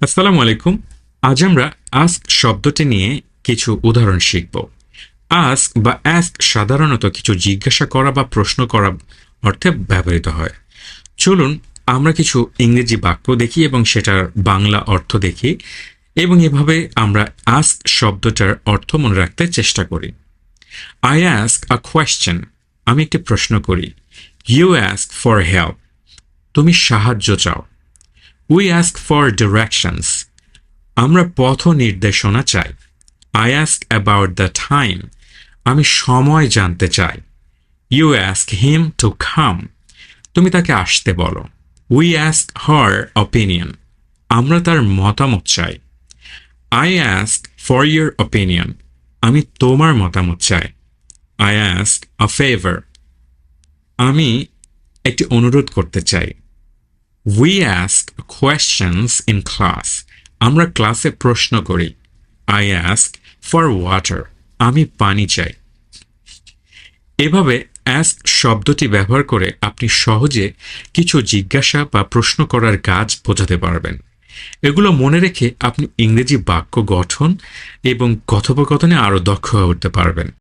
আসসালামু আলাইকুম। আজ আমরা আস্ক শব্দটি নিয়ে কিছু উদাহরণ শিখব। আস্ক বা অ্যাস্ক সাধারণত কিছু জিজ্ঞাসা করা বা প্রশ্ন করা অর্থে ব্যবহৃত হয়। চলুন আমরা কিছু ইংরেজি বাক্য দেখি এবং সেটার বাংলা অর্থ দেখি এবং এভাবে আমরা আস্ক শব্দটার অর্থ মনে রাখতে চেষ্টা করি। আই অ্যাস্ক আ কোয়েশ্চেন আমি একটি প্রশ্ন করি। ইউ অ্যাস্ক ফর হেল্প তুমি সাহায্য চাও। উই অ্যাস্ক ফর ডিরেকশনস আমরা পথ নির্দেশনা চাই। I ask about the time আমি সময় জানতে চাই। ইউ অ্যাস্ক হিম টু খাম তুমি তাকে আসতে বলো। উই অ্যাস্ক হার অপিনিয়ন আমরা তার মতামত চাই। I ask for your opinion আমি তোমার মতামত চাই। আই অ্যাস্ক আ ফেভার আমি একটি অনুরোধ করতে চাই। We ask questions in class আমরা ক্লাসে প্রশ্ন করি। আই অ্যাস্ক ফর ওয়াটার আমি পানি চাই। এভাবে অ্যাস্ক শব্দটি ব্যবহার করে আপনি সহজে কিছু জিজ্ঞাসা বা প্রশ্ন করার কাজ বোঝাতে পারবেন। এগুলো মনে রেখে আপনি ইংরেজি বাক্য গঠন এবং কথোপকথনে আরও দক্ষ হয়ে উঠতে পারবেন।